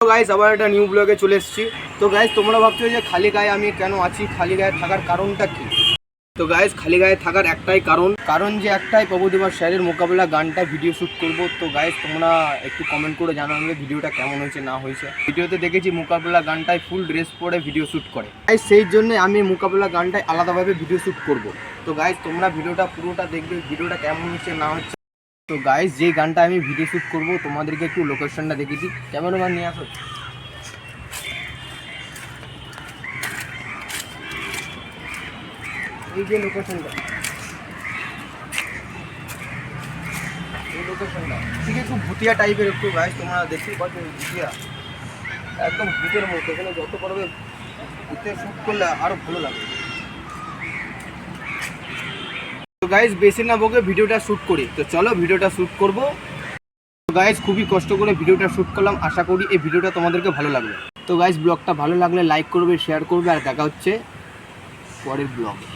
তো গাইস আবার একটা নিউ ব্লগে চলে এসেছি। তো গাইস তোমরা ভাবছ যে খালি গায়ে আমি কেন আছি? খালি গায়ে থাকার কারণটা কি? তো গাইস খালি গায়ে থাকার একটাই কারণ। কারণ যে একটাই প্রভুদেবার স্যারের মোকাবেলা গানটা ভিডিও শ্যুট করব। তো গাইস তোমরা একটু কমেন্ট করে জানাবে ভিডিওটা কেমন হয়েছে, না হয়েছে। ভিডিওতে দেখেছি মোকাবেলা গানটায় ফুল ড্রেস পরে ভিডিও শ্যুট করে। গাইস সেই জন্য আমি মোকাবেলা গানটায় আলাদাভাবে ভিডিও শ্যুট করব। তো গাইস তোমরা ভিডিওটা পুরোটা দেখবে ভিডিওটা কেমন হচ্ছে না হচ্ছে তো গাইস যে গানটা আমি ভিডিও শ্যুট করব, তোমাদেরকে একটু লোকেশনটা দেখেছি ক্যামেরাম্যান নিয়ে আসো। এই যে লোকেশনটা এই লোকেশনটা একটু ভুটিয়া টাইপের একটু তোমরা দেখতেই ভুটিয়া একদম ভূতের মতো। যত পারবে ভূতে শ্যুট করলে আরও ভালো লাগে তো গাইজ বেশি না বকে ভিডিওটা শ্যুট করি। তো চলো ভিডিওটা শ্যুট করব। তো গাইস খুবই কষ্ট করে ভিডিওটা শ্যুট করলাম। আশা করি এই ভিডিওটা তোমাদেরকে ভালো লাগবে। তো গাইজ ব্লগটা ভালো লাগলে লাইক করবে শেয়ার করবে, আর দেখা হচ্ছে পরের ব্লগে